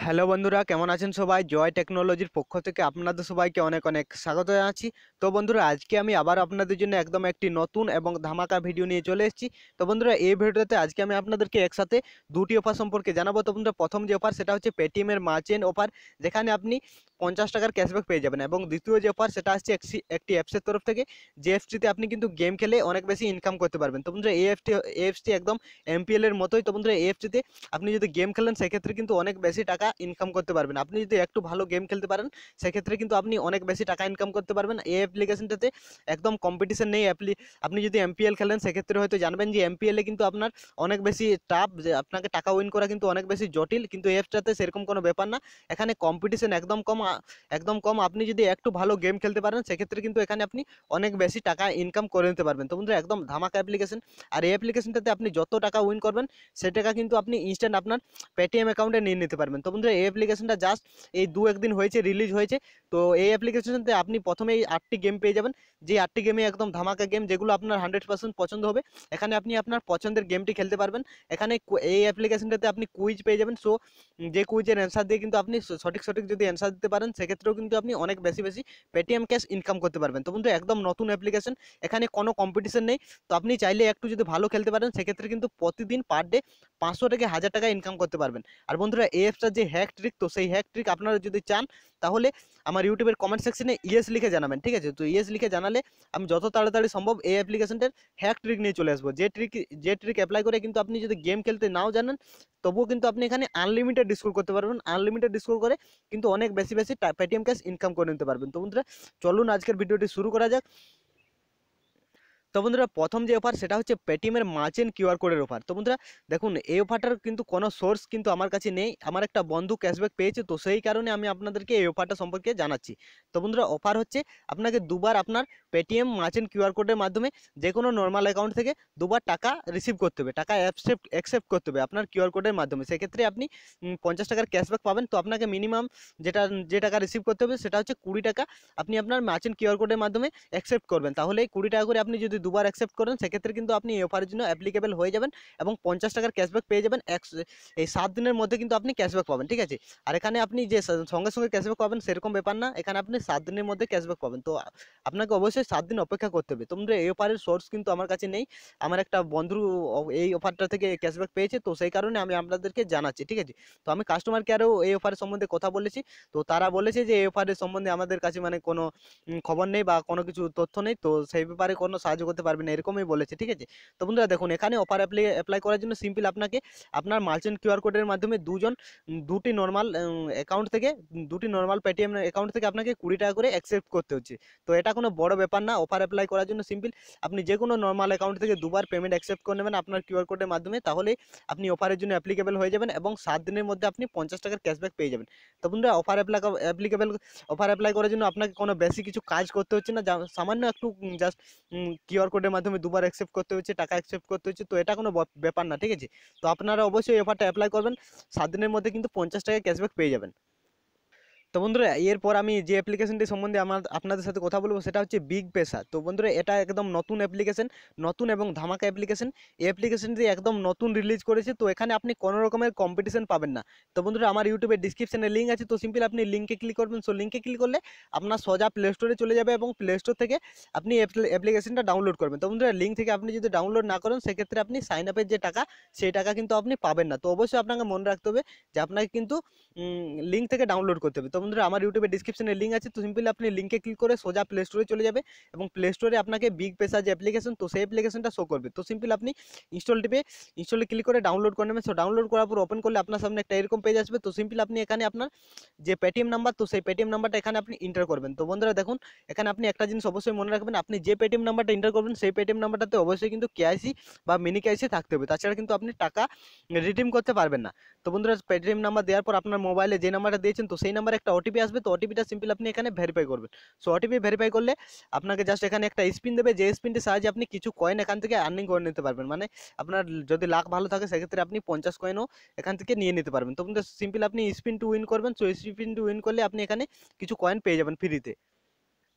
Hello বন্ধুরা, কেমন আছেন সবাই? জয় টেকনোলজির পক্ষ থেকে আপনাদের সবাইকে অনেক অনেক স্বাগত জানাচ্ছি। তো বন্ধুরা, আজকে আমি আবার আপনাদের জন্য একদম একটি নতুন এবং ধামাকা ভিডিও নিয়ে চলে এসেছি। তো বন্ধুরা, এই ভিডিওতে আজকে আমি আপনাদেরকে একসাথে দুটি অফার সম্পর্কে জানাব। তো বন্ধুরা, প্রথম যে অফার সেটা হচ্ছে পেটিএমের মার্চেন্ট অফার যেখানে আপনি পঞ্চাশ টাকার ক্যাশব্যাক পেয়ে যাবেন। এবং দ্বিতীয় যে অফার সেটা আসছে একটি- অ্যাপসের তরফ থেকে। যে অ্যাপসটিতে আপনি কিন্তু গেম খেলে অনেক বেশি ইনকাম করতে পারবেন। তো বন্ধুরা এই অ্যাপটি এই অ্যাপসটি একদম এমপিএল এর মতোই। তো বন্ধুরা এই অ্যাপসটিতে আপনি যদি গেম খেলেন, সেক্ষেত্রে কিন্তু অনেক বেশি টাকা ইনকাম করতে পারবেন। আপনি যদি একটু ভালো গেম খেলতে পারেন, সেক্ষেত্রে কিন্তু আপনি অনেক বেশি টাকা ইনকাম করতে পারবেন। এই অ্যাপ্লিকেশনটাতে একদম কম্পিটিশন নেই অ্যাপ্লি আপনি যদি এমপিএল খেলেন, সেক্ষেত্রে হয়তো জানবেন যে এমপিএল কিন্তু আপনার অনেক বেশি টাফ যে আপনাকে টাকা উইন করা কিন্তু অনেক বেশি জটিল। কিন্তু এই সেরকম কোনো ব্যাপার না। এখানে কম্পিটিশন একদম কম একদম কম। আপনি যদি একটু ভালো গেম খেলতে পারেন, সেক্ষেত্রে কিন্তু এখানে আপনি অনেক বেশি টাকা ইনকাম করে নিতে পারবেন। তো বন্ধুরা, একদম ধামাকা অ্যাপ্লিকেশন আর এই অ্যাপ্লিকেশনটাতে আপনি যত টাকা উইন করবেন, সে টাকা কিন্তু আপনি ইনস্ট্যান্ট আপনার পেটিএম অ্যাকাউন্টে নিয়ে নিতে পারবেন। তো বন্ধুরা, এই অ্যাপ্লিকেশনটা জাস্ট এই দু একদিন হয়েছে রিলিজ হয়েছে। তো এই অ্যাপ্লিকেশনতে আপনি প্রথমে এই আটটি গেম পেয়ে যাবেন। যে আটটি গেমে একদম ধামাকা গেম যেগুলো আপনার হান্ড্রেড পার্সেন্ট পছন্দ হবে, এখানে আপনি আপনার পছন্দের গেমটি খেলতে পারবেন। এখানে এই অ্যাপ্লিকেশনটাতে আপনি কুইজ পেয়ে যাবেন। সো যে কুইজের অ্যান্সার দিয়ে কিন্তু আপনি সঠিক সঠিক যদি অ্যান্সার দিতে পারেন, সেক্ষেত্রেও কিন্তু আপনি অনেক বেশি বেশি পেটিএম ক্যাশ ইনকাম করতে পারবেন। তো বন্ধু, একদম নতুন অ্যাপ্লিকেশন এখানে কোনো কম্পিটিশন নেই। তো আপনি চাইলে একটু যদি ভালো খেলতে পারেন, সেক্ষেত্রে কিন্তু প্রতিদিন পার ডে পাঁচশো থেকে হাজার টাকা ইনকাম করতে পারবেন। আর বন্ধুরা, এই অ্যাপসটার হ্যাক ট্রিক তো সেই হ্যাক ট্রিক আপনারা যদি চান, তাহলে আমার ইউটিউবের কমেন্ট সেকশনে ইয়েস লিখে জানাবেন, ঠিক আছে? তো ইয়েস লিখে জানালে আমি যত তাড়াতাড়ি সম্ভব এই অ্যাপ্লিকেশনটার হ্যাক ট্রিক নিয়ে চলে আসব। যে ট্রিক যে ট্রিক অ্যাপ্লাই করে কিন্তু আপনি যদি গেম খেলতে নাও জানেন, তবুও কিন্তু আপনি এখানে আনলিমিটেড ডিসকাউন্ট করতে পারবেন। আনলিমিটেড ডিসকাউন্ট করে কিন্তু অনেক বেশি বেশি পেটিএম ক্যাশ ইনকাম করে নিতে পারবেন। তো বন্ধুরা, চলুন আজকের ভিডিওটি শুরু করা যাক। তো বন্ধুরা প্রথম যে অফার সেটা হচ্ছে পেটিএমের মার্চেন্ট কিউআর কোডের অফার তো বন্ধুরা দেখুন, এই অফারটার কিন্তু কোনো সোর্স কিন্তু আমার কাছে নেই। আমার একটা বন্ধু ক্যাশব্যাক পেয়েছে, তো সেই কারণে আমি আপনাদেরকে এই অফারটা সম্পর্কে জানাচ্ছি। তো বন্ধুরা অফার হচ্ছে আপনাকে দুবার আপনার পেটিএম মার্চেন্ট কিউআর কোডের মাধ্যমে যে কোনো নর্মাল অ্যাকাউন্ট থেকে দুবার টাকা রিসিভ করতে হবে। টাকা অ্যাকসেপ্ট অ্যাকসেপ্ট করতে হবে আপনার কিউআর কোডের মাধ্যমে। সেক্ষেত্রে আপনি পঞ্চাশ টাকার ক্যাশব্যাক পাবেন। তো আপনাকে মিনিমাম যেটা, যে টাকা রিসিভ করতে হবে সেটা হচ্ছে কুড়ি টাকা আপনি আপনার মার্চেন্ট কিউআর কোডের মাধ্যমে অ্যাকসেপ্ট করবেন। তাহলে এই কুড়ি টাকা করে আপনি যদি দুবার অ্যাকসেপ্ট করেন, সেক্ষেত্রে কিন্তু আপনি এই অফারের জন্য অ্যাপ্লিকেবল হয়ে যাবেন এবং পঞ্চাশ টাকার ক্যাশব্যাক পেয়ে যাবেন। এক এই সাত দিনের মধ্যে কিন্তু আপনি ক্যাশব্যাক পাবেন, ঠিক আছে? আর এখানে আপনি যে সঙ্গে সঙ্গে ক্যাশব্যাক পাবেন সেরকম ব্যাপার না। এখানে আপনি সাত দিনের মধ্যে ক্যাশব্যাক পাবেন। তো আপনাকে অবশ্যই সাত দিন অপেক্ষা করতে হবে। তোমরা এই অফারের সোর্স কিন্তু আমার কাছে নেই। আমার একটা বন্ধু এই অফারটা থেকে ক্যাশব্যাক পেয়েছে। তো সেই কারণে আমি আপনাদেরকে জানাচ্ছি, ঠিক আছে? তো আমি কাস্টমার কেয়ারেও এই অফারের সম্বন্ধে কথা বলেছি। তো তারা বলেছে যে এই অফারের সম্বন্ধে আমাদের কাছে মানে কোনো খবর নেই বা কোনো কিছু তথ্য নেই। তো সেই ব্যাপারে কোনো সাহায্য করতে পারবে না, এরকমই বলেছে, ঠিক আছে? তো বন্ধুরা দেখুন, এখানে অফার অ্যাপ্লাই অ্যাপ্লাই করার জন্য সিম্পল আপনাকে আপনার মার্চেন্ট কিউআর কোডের মাধ্যমে দুজন দুটি নর্মাল অ্যাকাউন্ট থেকে, দুটি নর্মাল পেটিএম অ্যাকাউন্ট থেকে আপনাকে কুড়ি টাকা করে অ্যাকসেপ্ট করতে হচ্ছে। তো এটা কোনো বড় ব্যাপার না অফার অ্যাপ্লাই করার জন্য সিম্পল আপনি যে কোনো নর্মাল অ্যাকাউন্ট থেকে দুবার পেমেন্ট অ্যাকসেপ্ট করে নেবেন আপনার কিউআর কোডের মাধ্যমে, তাহলে আপনি অফারের জন্য অ্যাপ্লিকেবল হয়ে যাবেন এবং সাত দিনের মধ্যে আপনি পঞ্চাশ টাকার ক্যাশব্যাক পেয়ে যাবেন। তো বন্ধুরা offer apply applicable offer apply করার জন্য আপনাকে কোনো বেশি কিছু কাজ করতে হচ্ছে না সামান্য একটু জাস্ট কিউআর কোডের মাধ্যমে দুবার অ্যাকসেপ্ট করতে হচ্ছে, টাকা অ্যাকসেপ্ট করতে হচ্ছে, তো এটা কোনো ব্যাপার না, ঠিক আছে? তো আপনারা অবশ্যই অফারটা অ্যাপ্লাই করবেন, সাত দিনের মধ্যে কিন্তু পঞ্চাশ টাকা ক্যাশব্যাক পেয়ে যাবেন। তো বন্ধুরা, এরপর আমি যে অ্যাপ্লিকেশনটি সম্বন্ধে আমার আপনাদের সাথে কথা বলব, সেটা হচ্ছে বিগ পেশা তো বন্ধুরা, এটা একদম নতুন অ্যাপ্লিকেশন নতুন এবং ধামাকা অ্যাপ্লিকেশন এই অ্যাপ্লিকেশনটি একদম নতুন রিলিজ করেছে, তো এখানে আপনি কোনো রকমের কম্পিটিশন পাবেন না। তো বন্ধুরা, আমার ইউটিউবের ডিসক্রিপশনে লিঙ্ক আছে, তো সিম্পল আপনি লিঙ্কে ক্লিক করবেন। সো লিঙ্কে ক্লিক করলে আপনার সোজা প্লে স্টোরে চলে যাবে এবং প্লে স্টোর থেকে আপনি অ্যাপ্লিকেশনটা ডাউনলোড করবেন। তো বন্ধুরা লিঙ্ক থেকে আপনি যদি ডাউনলোড না করেন, সেক্ষেত্রে আপনি সাইন আপের যে টাকা, সেই টাকা কিন্তু আপনি পাবেন না। তো অবশ্যই আপনাকে মনে রাখতে হবে যে, আপনাকে কিন্তু লিঙ্ক থেকে ডাউনলোড করতে হবে। তো বন্ধুরা, আমার ইউটিউবে ডিসক্রিপশনে লিঙ্ক আছে। তো সিম্পলি আপনি লিঙ্কে ক্লিক করে সোজা প্লে স্টোরে চলে যাবে এবং প্লে স্টোরে আপনাকে বিগ পেসা যে অ্যাপ্লিকেশন তো সেই অ্যাপ্লিকেশনটা শো করবে। তো সিম্পল আপনি ইনস্টল টিপে ইনস্টলে ক্লিক করে ডাউনলোড করে নেবেন। সো ডাউনলোড করার পর ওপেন করলে আপনার সামনে একটা এরকম পেজ আসবে। তো সিম্পল আপনি এখানে আপনার যে পেটিএম নাম্বার তো সেই পেটিএম নাম্বারটা এখানে আপনি ইন্টার করবেন। তো বন্ধুরা দেখুন, এখানে আপনি একটা জিনিস অবশ্যই মনে রাখবেন, আপনি যে পেটিএম নাম্বারটা ইন্টার করবেন, সেই পেটিএম নাম্বারটাতে অবশ্যই কিন্তু কেআইসি বা মিনি কেআইসি থাকতে হবে। তাছাড়া কিন্তু আপনি টাকা রিডিম করতে পারবেন না। তো বন্ধুরা পেটিএম নাম্বার দেওয়ার পর আপনার মোবাইলে যে নাম্বারটা দিয়েছেন, তো সেই নাম্বারে একটা ওটিপি আসবে, তো ওটিপিটা সিম্পল আপনি এখানে ভেরিফাই করবেন। সো ওটিপি ভেরিফাই করলে আপনাকে জাস্ট এখানে একটা স্পিন দেবে, যে স্পিনটির সাহায্যে আপনি কিছু কয়েন এখান থেকে আর্নিং করে নিতে পারবেন। মানে আপনার যদি লাখ ভালো থাকে, সেক্ষেত্রে আপনি পঞ্চাশ কয়েনও এখান থেকে নিয়ে নিতে পারবেন। তো বন্ধুরা সিম্পল আপনি স্পিন টু উইন করবেন। সো স্পিন টু উইন করলে আপনি এখানে কিছু কয়েন পেয়ে যাবেন ফ্রিতে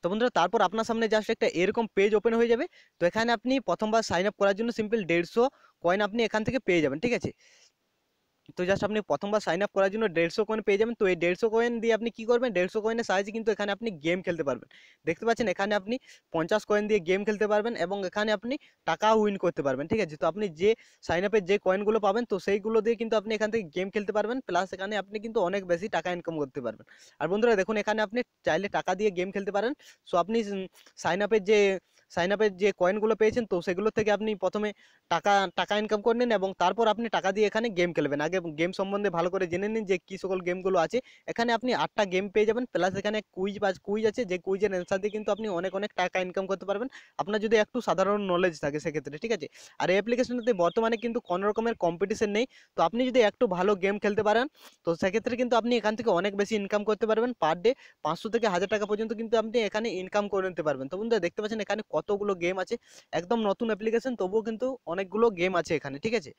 তো বন্ধুরা, তারপর আপনার সামনে জাস্ট একটা এরকম পেজ ওপেন হয়ে যাবে। তো এখানে আপনি প্রথমবার সাইন আপ করার জন্য সিম্পল দেড়শো কয়েন আপনি এখান থেকে পেয়ে যাবেন, ঠিক আছে? তো জাস্ট আপনি প্রথমবার সাইন আপ করার জন্য দেড়শো কয়েন পেয়ে যাবেন। তো এই দেড়শো কয়েন দিয়ে আপনি কী করবেন? দেড়শো কয়েনের সাহায্যে কিন্তু এখানে আপনি গেম খেলতে পারবেন। দেখতে পাচ্ছেন এখানে আপনি পঞ্চাশ কয়েন দিয়ে গেম খেলতে পারবেন এবং এখানে আপনি টাকা উইন করতে পারবেন, ঠিক আছে? তো আপনি যে সাইন আপের যে কয়েনগুলো পাবেন, তো সেইগুলো দিয়ে কিন্তু আপনি এখান থেকে গেম খেলতে পারবেন। প্লাস এখানে আপনি কিন্তু অনেক বেশি টাকা ইনকাম করতে পারবেন। আর বন্ধুরা দেখুন, এখানে আপনি চাইলে টাকা দিয়ে গেম খেলতে পারেন। সো আপনি সাইন আপের যে সাইন আপের যে কয়েনগুলো পেয়েছেন, তো সেগুলো থেকে আপনি প্রথমে টাকা টাকা ইনকাম করে নিন এবং তারপর আপনি টাকা দিয়ে এখানে গেম খেলবেন। আগে গেম সম্বন্ধে ভালো করে জেনে নিন যে কী সকল গেমগুলো আছে। এখানে আপনি আটটা গেম পেয়ে যাবেন প্লাস এখানে কুইজ বা কুইজ আছে, যে কুইজের অ্যান্সার দিয়ে কিন্তু আপনি অনেক অনেক টাকা ইনকাম করতে পারবেন। আপনার যদি একটু সাধারণ নলেজ থাকে সেক্ষেত্রে, ঠিক আছে? আর এই অ্যাপ্লিকেশনটাতে বর্তমানে কিন্তু কোনো রকমের কম্পিটিশন নেই। তো আপনি যদি একটু ভালো গেম খেলতে পারেন, তো সেক্ষেত্রে কিন্তু আপনি এখান থেকে অনেক বেশি ইনকাম করতে পারবেন। পার ডে পাঁচশো থেকে হাজার টাকা পর্যন্ত কিন্তু আপনি এখানে ইনকাম করে নিতে পারবেন। তো বন্ধুরা, দেখতে পাচ্ছেন এখানে কতগুলো গেম আছে একদম নতুন অ্যাপ্লিকেশন তবুও কিন্তু অনেকগুলো গেম আছে এখানে ঠিক আছে?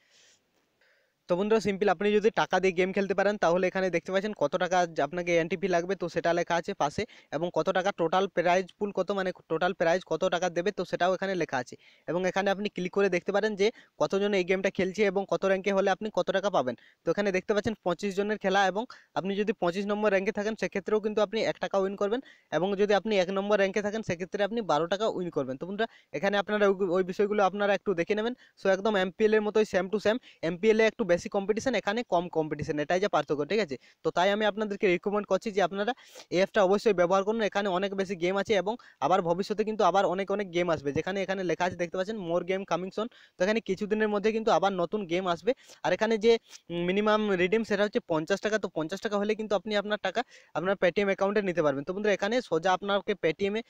তো বন্ধুরা সিম্পল আপনি যদি টাকা দিয়ে গেম খেলতে পারেন, তাহলে এখানে দেখতে পাচ্ছেন কত টাকা আপনাকে এনটিপি লাগবে। তো সেটা লেখা আছে পাশে এবং কত টাকা টোটাল প্রাইজ পুল কত মানে টোটাল প্রাইজ কত টাকা দেবে, তো সেটাও এখানে লেখা আছে। এবং এখানে আপনি ক্লিক করে দেখতে পারেন যে কতজন এই গেমটা খেলছে এবং কত র্যাঙ্কে হলে আপনি কত টাকা পাবেন। তো এখানে দেখতে পাচ্ছেন পঁচিশ জনের খেলা এবং আপনি যদি পঁচিশ নম্বর র্যাঙ্কে থাকেন, সেক্ষেত্রেও কিন্তু আপনি এক টাকা উইন করবেন এবং যদি আপনি এক নম্বর র্যাঙ্কে থাকেন, সেক্ষেত্রে আপনি বারো টাকা উইন করবেন। তো বন্ধুরা, এখানে আপনারা ওই বিষয়গুলো আপনারা একটু দেখে নেবেন। সো একদম এমপিএল এর মতোই সেম টু সেম এমপিএল একটু বেশি কম্পিটিশন এখানে কম কম্পিটিশন এটাই যে পার্থক্য, ঠিক আছে? তো তাই আমি আপনাদেরকে রিকমেন্ড করছি যে আপনারা এই অ্যাপটা অবশ্যই ব্যবহার করুন। এখানে অনেক বেশি গেম আছে এবং আবার ভবিষ্যতে কিন্তু আবার অনেক অনেক গেম আসবে। যেখানে এখানে লেখা আছে, দেখতে পাচ্ছেন মোর গেম কামিং সোন তো এখানে কিছুদিনের মধ্যে কিন্তু আবার নতুন গেম আসবে। আর এখানে যে মিনিমাম রিডিম সেটা হচ্ছে পঞ্চাশ টাকা। তো পঞ্চাশ টাকা হলে কিন্তু আপনি আপনার টাকা আপনার পেটিএম অ্যাকাউন্টে নিতে পারবেন। তো বন্ধুরা, এখানে সোজা আপনাকে পেটিএমে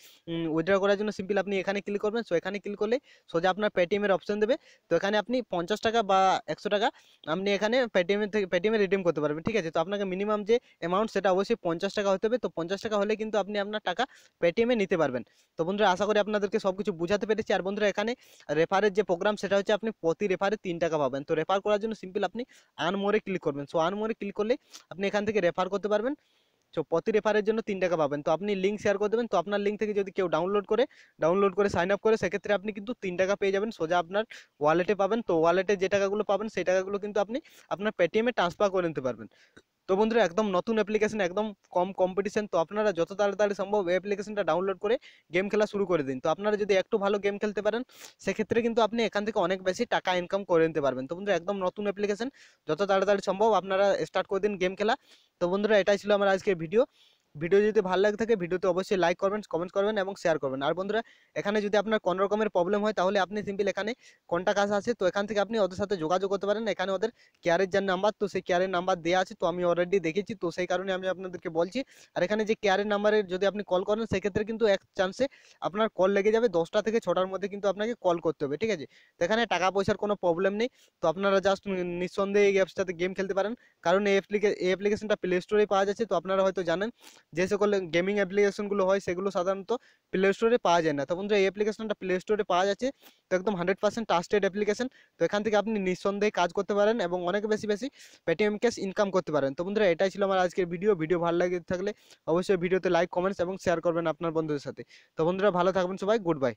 উইথড্র করার জন্য সিম্পল আপনি এখানে ক্লিক করবেন। সো এখানে ক্লিক করলে সোজা আপনার পেটিএমের অপশন দেবে। তো এখানে আপনি পঞ্চাশ টাকা বা একশো টাকা আপনি এখানে পেটিএমের থেকে পেটিএমে রিডিম করতে পারবেন, ঠিক আছে? তো আপনাকে মিনিমাম যে অ্যামাউন্ট সেটা অবশ্যই পঞ্চাশ টাকা হতে হবে, তো পঞ্চাশ টাকা হলে কিন্তু আপনি আপনার টাকা পেটিএমে নিতে পারবেন। তো বন্ধুরা, আশা করি আপনাদেরকে সব কিছু বুঝাতে পেরেছি। আর বন্ধুরা, এখানে রেফারের যে প্রোগ্রাম সেটা হচ্ছে আপনি প্রতি রেফারে তিন টাকা পাবেন। তো রেফার করার জন্য সিম্পল আপনি আনমোরে ক্লিক করবেন। সো আনমোরে ক্লিক করলে আপনি এখান থেকে রেফার করতে পারবেন। তো প্রতি রেফারের জন্য তিন টাকা পাবেন। তো আপনি লিঙ্ক শেয়ার করে দেবেন। তো আপনার লিঙ্ক থেকে যদি কেউ ডাউনলোড করে ডাউনলোড করে সাইন আপ করে, সেক্ষেত্রে আপনি কিন্তু তিন টাকা পেয়ে যাবেন। সোজা আপনার ওয়ালেটে পাবেন। তো ওয়ালেটে যে টাকাগুলো পাবেন, সেই টাকাগুলো কিন্তু আপনি আপনার পেটিএমে ট্রান্সফার করে নিতে পারবেন। তো বন্ধুরা, একদম নতুন অ্যাপ্লিকেশন একদম কম কম্পিটিশন তো আপনারা যত তাড়াতাড়ি সম্ভব ওই অ্যাপ্লিকেশনটা ডাউনলোড করে গেম খেলা শুরু করে দিন। তো আপনারা যদি একটু ভালো গেম খেলতে পারেন, সেক্ষেত্রে কিন্তু আপনি এখান থেকে অনেক বেশি টাকা ইনকাম করে নিতে পারবেন। তো বন্ধুরা, একদম নতুন অ্যাপ্লিকেশন যত তাড়াতাড়ি সম্ভব আপনারা স্টার্ট করে দিন গেম খেলা। তো বন্ধুরা, এটাই ছিল আমার আজকের ভিডিও ভিডিও যদি ভালো লাগে থাকে, ভিডিওতে অবশ্যই লাইক করবেন কমেন্ট করবেন এবং শেয়ার করবেন। আর বন্ধুরা, এখানে যদি আপনার কোনো রকমের প্রবলেম হয়, তাহলে আপনি সিম্পল এখানে কন্ট্যাক্ট আসা আছে। তো এখান থেকে আপনি ওদের সাথে যোগাযোগ করতে পারেন। এখানে ওদের কেয়ারের যার নাম্বার তো সেই কেয়ারের নাম্বার দেওয়া আছে। তো আমি অলরেডি দেখেছি। তো সেই কারণে আমি আপনাদেরকে বলছি, আর এখানে যে কেয়ারের নাম্বারে যদি আপনি কল করেন, সেক্ষেত্রে কিন্তু এক চান্সে আপনার কল লেগে যাবে। দশটা থেকে ছটার মধ্যে কিন্তু আপনাকে কল করতে হবে, ঠিক আছে? তো এখানে টাকা পয়সার কোনো প্রবলেম নেই। তো আপনারা জাস্ট নিঃসন্দেহে এই অ্যাপসটাতে গেম খেলতে পারেন। কারণ এই অ্যাপ্লিকে এই অ্যাপ্লিকেশনটা প্লে স্টোরে পাওয়া যাচ্ছে। তো আপনারা হয়তো জানেন যে সকল গেমিং অ্যাপ্লিকেশনগুলো হয় সেগুলো সাধারণত প্লে স্টোরে পাওয়া যায় না। তো বন্ধুরা, এই অ্যাপ্লিকেশনটা প্লে স্টোরে পাওয়া যাচ্ছে। তো একদম হান্ড্রেড পার্সেন্ট ট্রাস্টেড অ্যাপ্লিকেশন তো এখান থেকে আপনি নিঃসন্দেহে কাজ করতে পারেন এবং অনেক বেশি বেশি পেটিএম ক্যাশ ইনকাম করতে পারেন। তো বন্ধুরা, এটাই ছিল আমার আজকের ভিডিও ভিডিও ভালো লাগে থাকলে অবশ্যই ভিডিওতে লাইক কমেন্টস এবং শেয়ার করবেন আপনার বন্ধুদের সাথে। তো বন্ধুরা, ভালো থাকবেন সবাই। Good bye